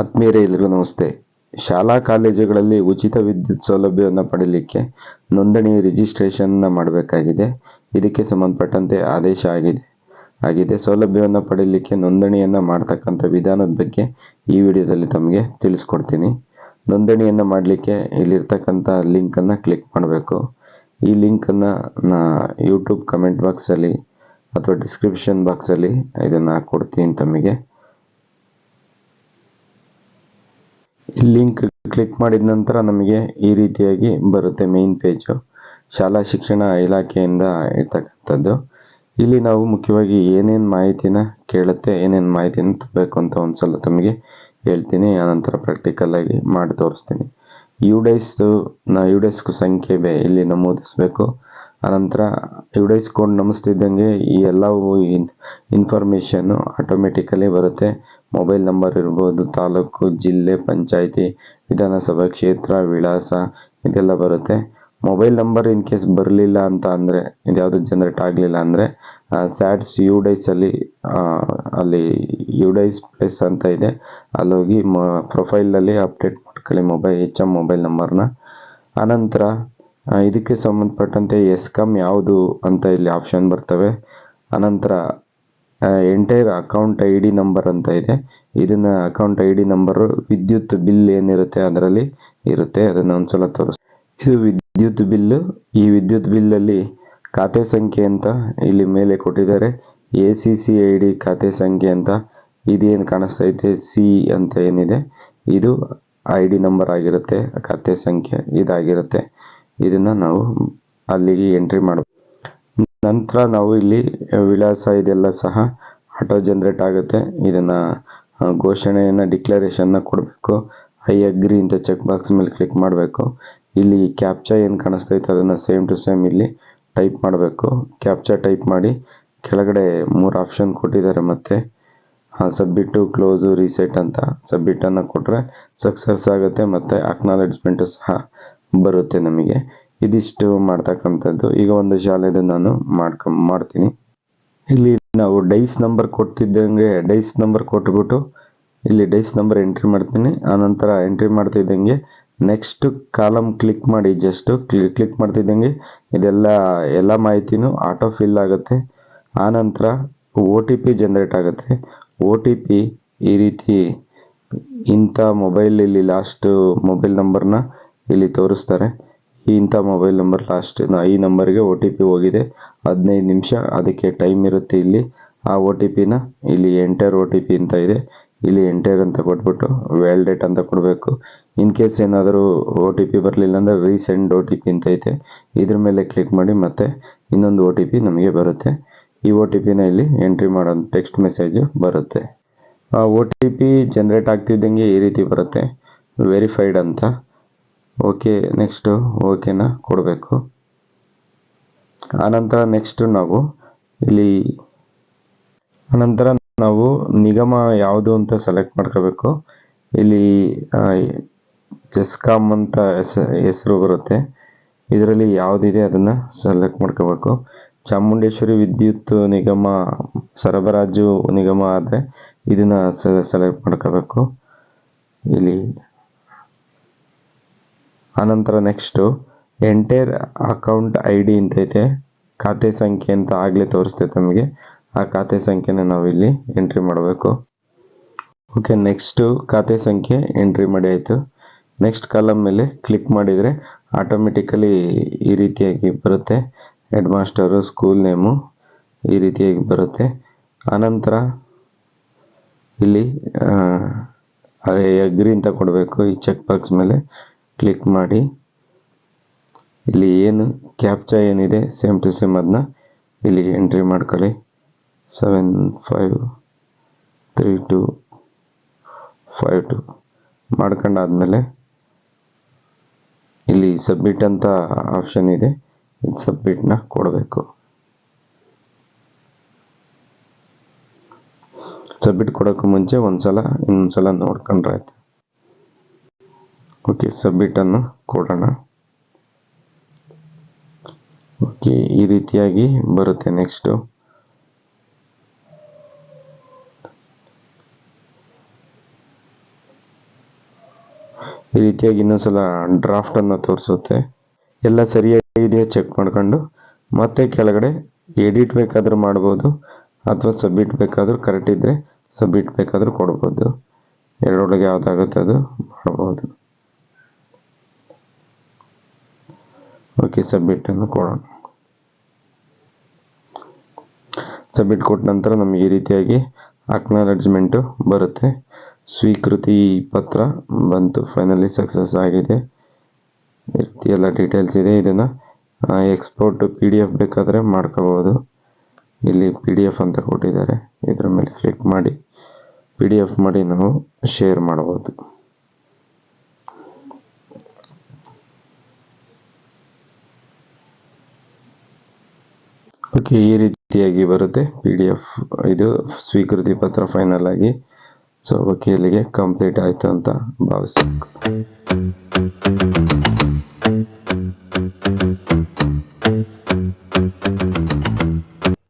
ಆತ್ಮೀಯರೇ ಎಲ್ರಿಗೂ ನಮಸ್ತೆ. ಶಾಲಾ ಕಾಲೇಜುಗಳಲ್ಲಿ ಉಚಿತ ವಿದ್ಯುತ್ ಸೌಲಭ್ಯವನ್ನು ಪಡೀಲಿಕ್ಕೆ ನೋಂದಣಿ ರಿಜಿಸ್ಟ್ರೇಷನ್ನ ಮಾಡಬೇಕಾಗಿದೆ. ಇದಕ್ಕೆ ಸಂಬಂಧಪಟ್ಟಂತೆ ಆದೇಶ ಆಗಿದೆ. ಆಗಿದೆ. ಸೌಲಭ್ಯವನ್ನು ಪಡೀಲಿಕ್ಕೆ ನೋಂದಣಿಯನ್ನು ಮಾಡ್ತಕ್ಕಂಥ ವಿಧಾನದ ಬಗ್ಗೆ ಈ ವಿಡಿಯೋದಲ್ಲಿ ತಮಗೆ ತಿಳಿಸ್ಕೊಡ್ತೀನಿ. ನೋಂದಣಿಯನ್ನು ಮಾಡಲಿಕ್ಕೆ ಇಲ್ಲಿರ್ತಕ್ಕಂಥ ಲಿಂಕನ್ನು ಕ್ಲಿಕ್ ಮಾಡಬೇಕು. ಈ ಲಿಂಕನ್ನು ನಾ ಯೂಟ್ಯೂಬ್ ಕಮೆಂಟ್ ಬಾಕ್ಸಲ್ಲಿ ಅಥವಾ ಡಿಸ್ಕ್ರಿಪ್ಷನ್ ಬಾಕ್ಸಲ್ಲಿ ಇದನ್ನು ಕೊಡ್ತೀನಿ ತಮಗೆ ಈ ಲಿಂಕ್ ಕ್ಲಿಕ್ ಮಾಡಿದ ನಂತರ ನಮಗೆ ಈ ರೀತಿಯಾಗಿ ಬರುತ್ತೆ ಮೇನ್ ಪೇಜು ಶಾಲಾ ಶಿಕ್ಷಣ ಇಲಾಖೆಯಿಂದ ಇರ್ತಕ್ಕಂಥದ್ದು. ಇಲ್ಲಿ ನಾವು ಮುಖ್ಯವಾಗಿ ಏನೇನು ಮಾಹಿತಿನ ಕೇಳುತ್ತೆ, ಏನೇನು ಮಾಹಿತಿನ ತುಂಬಬೇಕು ಅಂತ ಒಂದ್ಸಲ ತಮಗೆ ಹೇಳ್ತೀನಿ. ಆನಂತರ ಪ್ರಾಕ್ಟಿಕಲ್ ಆಗಿ ಮಾಡಿ ತೋರಿಸ್ತೀನಿ. ಯುಡೈಸ್ದು ನಾ ಯುಡೈಸ್ಕು ಸಂಖ್ಯೆ ಇಲ್ಲಿ ನಮೂದಿಸಬೇಕು. ಆನಂತರ ಯುಡೈಸ್ ಕೋಡ್ ನಮಿಸ್ತಿದ್ದಂಗೆ ಈ ಎಲ್ಲವೂ ಇನ್ಫಾರ್ಮೇಷನ್ನು ಆಟೋಮೆಟಿಕಲಿ ಬರುತ್ತೆ. ಮೊಬೈಲ್ ನಂಬರ್ ಇರ್ಬೋದು, ತಾಲೂಕು, ಜಿಲ್ಲೆ, ಪಂಚಾಯಿತಿ, ವಿಧಾನಸಭಾ ಕ್ಷೇತ್ರ, ವಿಳಾಸ ಇದೆಲ್ಲ ಬರುತ್ತೆ. ಮೊಬೈಲ್ ನಂಬರ್ ಇನ್ ಕೇಸ್ ಬರಲಿಲ್ಲ ಅಂತ ಅಂದರೆ, ಇದ್ಯಾವುದು ಜನರೇಟ್ ಆಗಲಿಲ್ಲ ಅಂದರೆ ಸ್ಯಾಡ್ಸ್ ಯುಡೈಸಲ್ಲಿ ಅಲ್ಲಿ ಯುಡೈಸ್ ಪ್ಲೇಸ್ ಅಂತ ಇದೆ. ಅಲ್ಲೋಗಿ ಮ ಪ್ರೊಫೈಲಲ್ಲಿ ಅಪ್ಡೇಟ್ ಮಾಡ್ಕೊಳ್ಳಿ ಮೊಬೈಲ್ ಎಚ್ ಎಂ ಮೊಬೈಲ್ ನಂಬರ್ನ. ಆನಂತರ ಇದಕ್ಕೆ ಸಂಬಂಧಪಟ್ಟಂತೆ ಎಸ್ಕಾಮ್ ಯಾವುದು ಅಂತ ಇಲ್ಲಿ ಆಪ್ಷನ್ ಬರ್ತವೆ. ಅನಂತರ enter account I D number ಅಂತ ಇದೆ. ಇದನ್ನ ಅಕೌಂಟ್ ಐ ಡಿ ನಂಬರು ವಿದ್ಯುತ್ ಬಿಲ್ ಏನಿರುತ್ತೆ ಅದರಲ್ಲಿ ಇರುತ್ತೆ, ಅದನ್ನು ಒಂದ್ಸಲ ತೋರಿಸ್ ಇದು ವಿದ್ಯುತ್ ಬಿಲ್ಲು, ಈ ವಿದ್ಯುತ್ ಬಿಲ್ಲಲ್ಲಿ ಖಾತೆ ಸಂಖ್ಯೆ ಅಂತ ಇಲ್ಲಿ ಮೇಲೆ ಕೊಟ್ಟಿದ್ದಾರೆ. A C C I D ಖಾತೆ ಸಂಖ್ಯೆ ಅಂತ ಇದೇನು ಇದೆ ಸಿ ಅಂತ ಏನಿದೆ. ಇದು ಐ ಡಿ ನಂಬರ್ ಆಗಿರುತ್ತೆ, ಖಾತೆ ಸಂಖ್ಯೆ ಇದಾಗಿರುತ್ತೆ. ಇದನ್ನು ನಾವು ಅಲ್ಲಿಗೆ ಎಂಟ್ರಿ ಮಾಡಬೇಕು ನಂತರ ನಾವು ಇಲ್ಲಿ ವಿಳಾಸ ಇದೆಲ್ಲ ಸಹ ಆಟೋ ಜನರೇಟ್ ಆಗುತ್ತೆ. ಇದನ್ನು ಘೋಷಣೆಯನ್ನು ಡಿಕ್ಲರೇಷನ್ನ ಕೊಡಬೇಕು. ಐ ಅಗ್ರಿ ಅಂತ ಚೆಕ್ ಬಾಕ್ಸ್ ಮೇಲೆ ಕ್ಲಿಕ್ ಮಾಡಬೇಕು. ಇಲ್ಲಿ ಕ್ಯಾಪ್ಚಾ ಏನು ಕಾಣಿಸ್ತೈತೆ ಅದನ್ನು ಸೇಮ್ ಟು ಸೇಮ್ ಇಲ್ಲಿ ಟೈಪ್ ಮಾಡಬೇಕು. ಕ್ಯಾಪ್ಚಾ ಟೈಪ್ ಮಾಡಿ ಕೆಳಗಡೆ ಮೂರು ಆಪ್ಷನ್ ಕೊಟ್ಟಿದ್ದಾರೆ ಮತ್ತೆ. ಸಬ್ಮಿಟ್ಟು ಕ್ಲೋಸು ರೀಸೆಟ್ ಅಂತ ಸಬ್ಮಿಟನ್ನು ಕೊಟ್ಟರೆ ಸಕ್ಸಸ್ ಆಗುತ್ತೆ ಮತ್ತು ಅಕ್ನಾಲೆಡ್ಜ್ಮೆಂಟು ಸಹ ಬರುತ್ತೆ ನಮಗೆ. ಇದಿಷ್ಟು ಮಾಡ್ತಕ್ಕಂಥದ್ದು. ಈಗ ಒಂದು ಶಾಲೆದು ನಾನು ಮಾಡ್ಕ, ಮಾಡ್ತೀನಿ. ಇಲ್ಲಿ ನಾವು ಡೈಸ್ ನಂಬರ್ ಕೊಡ್ತಿದ್ದಂಗೆ ಡೈಸ್ ನಂಬರ್ ಕೊಟ್ಬಿಟ್ಟು ಇಲ್ಲಿ ಡೈಸ್ ನಂಬರ್ ಎಂಟ್ರಿ ಮಾಡ್ತೀನಿ. ಆನಂತರ ಎಂಟ್ರಿ ಮಾಡ್ತಿದ್ದಂಗೆ ನೆಕ್ಸ್ಟ್ ಕಾಲಮ್ ಕ್ಲಿಕ್ ಮಾಡಿ, ಜಸ್ಟು ಕ್ಲಿಕ್ ಕ್ಲಿಕ್ ಮಾಡ್ತಿದ್ದಂಗೆ ಇದೆಲ್ಲ, ಎಲ್ಲ ಮಾಹಿತಿನೂ ಆಟೋ ಫಿಲ್ ಆಗುತ್ತೆ. ಆನಂತರ ಒ ಟಿ ಪಿ ಜನ್ರೇಟ್ ಆಗುತ್ತೆ. ಒ ಟಿ ಪಿ ಈ ರೀತಿ ಇಂಥ ಮೊಬೈಲ್ ಇಲ್ಲಿ ಲಾಸ್ಟ್ ಮೊಬೈಲ್ ನಂಬರ್ನ ಇಲ್ಲಿ ತೋರಿಸ್ತಾರೆ. ಇಂಥ ಮೊಬೈಲ್ ನಂಬರ್ ಲಾಸ್ಟ್ ಈ ನಂಬರ್ಗೆ ಒ ಟಿ ಪಿ ಹೋಗಿದೆ. ಹದಿನೈದು ನಿಮಿಷ ಅದಕ್ಕೆ ಟೈಮ್ ಇರುತ್ತೆ ಇಲ್ಲಿ. ಆ ಒ ಟಿ ಪಿನ ಇಲ್ಲಿ ಎಂಟರ್ ಒ ಟಿ ಪಿ ಅಂತ ಇದೆ. ಇಲ್ಲಿ ಎಂಟರ್ ಅಂತ ಕೊಟ್ಬಿಟ್ಟು ವ್ಯಾಲ್ಡೇಟ್ ಅಂತ ಕೊಡಬೇಕು. ಇನ್ ಕೇಸ್ ಏನಾದರೂ ಒ ಟಿ ಪಿ ಬರಲಿಲ್ಲ ಅಂದರೆ ರೀಸೆಂಟ್ ಒ ಟಿ ಪಿ ಅಂತ ಐತೆ. ಇದ್ರ ಮೇಲೆ ಕ್ಲಿಕ್ ಮಾಡಿ ಮತ್ತೆ ಇನ್ನೊಂದು ಒ ಟಿ ಪಿ ನಮಗೆ ಬರುತ್ತೆ. ಈ ಒ ಟಿ ಪಿನ ಇಲ್ಲಿ ಎಂಟ್ರಿ ಮಾಡೋ ಟೆಕ್ಸ್ಟ್ ಮೆಸೇಜು ಬರುತ್ತೆ. ಆ ಒ ಟಿ ಪಿ ಜನ್ರೇಟ್ ಆಗ್ತಿದ್ದಂಗೆ ಈ ರೀತಿ ಬರುತ್ತೆ. ವೆರಿಫೈಡ್ ಅಂತ. ಓಕೆ ನೆಕ್ಸ್ಟು ಓಕೆನ ಕೊಡಬೇಕು. ಆನಂತರ ನೆಕ್ಸ್ಟು ನಾವು ಇಲ್ಲಿ ಆನಂತರ ನಾವು ನಿಗಮ ಯಾವುದು ಅಂತ ಸೆಲೆಕ್ಟ್ ಮಾಡ್ಕೋಬೇಕು. ಇಲ್ಲಿ ಚೆಸ್ಕಾಮ್ ಅಂತ ಹೆಸರು ಬರುತ್ತೆ. ಇದರಲ್ಲಿ ಯಾವುದಿದೆ ಅದನ್ನು ಸೆಲೆಕ್ಟ್ ಮಾಡ್ಕೋಬೇಕು. ಚಾಮುಂಡೇಶ್ವರಿ ವಿದ್ಯುತ್ ನಿಗಮ, ಸರಬರಾಜು ನಿಗಮ ಆದರೆ ಇದನ್ನು ಸೆಲೆಕ್ಟ್ ಮಾಡ್ಕೋಬೇಕು. ಇಲ್ಲಿ ಆನಂತರ next, enter account I D ಅಂತೈತೆ ಖಾತೆ ಸಂಖ್ಯೆ ಅಂತ ಆಗಲೇ ತೋರಿಸ್ತೈತೆ ನಮಗೆ. ಆ ಖಾತೆ ಸಂಖ್ಯೆನ ನಾವು ಇಲ್ಲಿ ಎಂಟ್ರಿ ಮಾಡಬೇಕು. ಓಕೆ, ನೆಕ್ಸ್ಟು ಖಾತೆ ಸಂಖ್ಯೆ ಎಂಟ್ರಿ ಮಾಡಿ ಆಯಿತು. ನೆಕ್ಸ್ಟ್ ಕಾಲಮ್ ಮೇಲೆ ಕ್ಲಿಕ್ ಮಾಡಿದರೆ ಆಟೋಮೆಟಿಕಲಿ ಈ ರೀತಿಯಾಗಿ ಬರುತ್ತೆ. ಹೆಡ್ ಮಾಸ್ಟರು, ಸ್ಕೂಲ್ ನೇಮು ಈ ರೀತಿಯಾಗಿ ಬರುತ್ತೆ. ಆನಂತರ ಇಲ್ಲಿ ಅಗ್ರಿ ಅಂತ ಕೊಡಬೇಕು ಈ ಚೆಕ್ ಬಾಕ್ಸ್ ಮೇಲೆ. ಕ್ಲಿಕ್ ಮಾಡಿ. ಇಲ್ಲಿ ಏನು ಕ್ಯಾಪ್ಚಾ ಏನಿದೆ ಸೇಮ್ ಟು ಸೇಮ್ ಅದನ್ನ ಇಲ್ಲಿ ಎಂಟ್ರಿ ಮಾಡ್ಕೊಳ್ಳಿ. Seven five three two five two ಮಾಡ್ಕೊಂಡಾದ್ಮೇಲೆ ಇಲ್ಲಿ ಸಬ್ಮಿಟ್ ಅಂತ ಆಪ್ಷನ್ ಇದೆ. ಇದು ಸಬ್ಮಿಟ್ನ ಕೊಡಬೇಕು. ಸಬ್ಮಿಟ್ ಕೊಡೋಕ್ಕೂ ಮುಂಚೆ ಒಂದ್ಸಲ, ಇನ್ನೊಂದ್ಸಲ ನೋಡ್ಕೊಂಡ್ರೆ ಆಯ್ತು. ಓಕೆ ಸಬ್ಮಿಟನ್ನು ಕೊಡೋಣ. ಓಕೆ ಈ ರೀತಿಯಾಗಿ ಬರುತ್ತೆ ನೆಕ್ಸ್ಟು ಈ ರೀತಿಯಾಗಿ ಇನ್ನೊಂದ್ಸಲ ಡ್ರಾಫ್ಟನ್ನು ತೋರಿಸುತ್ತೆ. ಎಲ್ಲ ಸರಿಯಾಗಿದೆಯಾ ಚೆಕ್ ಮಾಡ್ಕೊಂಡು, ಮತ್ತೆ ಕೆಳಗಡೆ ಎಡಿಟ್ ಬೇಕಾದರೂ ಮಾಡ್ಬೋದು, ಅಥವಾ ಸಬ್ಮಿಟ್ ಬೇಕಾದರೂ ಕರೆಕ್ಟ್ ಇದ್ದರೆ ಸಬ್ಮಿಟ್ ಬೇಕಾದರೂ ಕೊಡ್ಬೋದು. ಎರಡೊಳಗೆ ಯಾವುದಾಗುತ್ತೆ ಅದು ಮಾಡ್ಬೋದು. ಓಕೆ ಸಬ್ಮಿಟನ್ನು ಕೊಡೋಣ. ಸಬ್ಮಿಟ್ ಕೊಟ್ಟ ನಂತರ ನಮಗೆ ಈ ರೀತಿಯಾಗಿ ಅಕ್ನಾಲಜ್ಮೆಂಟು ಬರುತ್ತೆ. ಸ್ವೀಕೃತಿ ಪತ್ರ ಬಂತು. ಫೈನಲಿ ಸಕ್ಸಸ್ ಆಗಿದೆ. ಈ ರೀತಿ ಎಲ್ಲ ಡೀಟೇಲ್ಸ್ ಇದೆ. ಇದನ್ನು ಎಕ್ಸ್ಪೋರ್ಟ್ ಪಿ ಡಿ ಎಫ್ ಬೇಕಾದರೆ ಮಾಡ್ಕೋಬೋದು. ಇಲ್ಲಿ ಪಿ ಡಿ ಎಫ್ ಅಂತ ಕೊಟ್ಟಿದ್ದಾರೆ. ಇದರ ಮೇಲೆ ಕ್ಲಿಕ್ ಮಾಡಿ. ಪಿ ಡಿ ಎಫ್ ಮಾಡಿ ನಾವು ಶೇರ್ ಮಾಡ್ಬೋದು. ಓಕೆ, ಈ ರೀತಿಯಾಗಿ ಬರುತ್ತೆ ಪಿ ಡಿ ಎಫ್ ಇದು ಸ್ವೀಕೃತಿ ಪತ್ರ ಫೈನಲ್ ಆಗಿ. ಸೊ ವಕೀಲಿಗೆ ಕಂಪ್ಲೀಟ್ ಆಯಿತು ಅಂತ ಭಾವಿಸಿ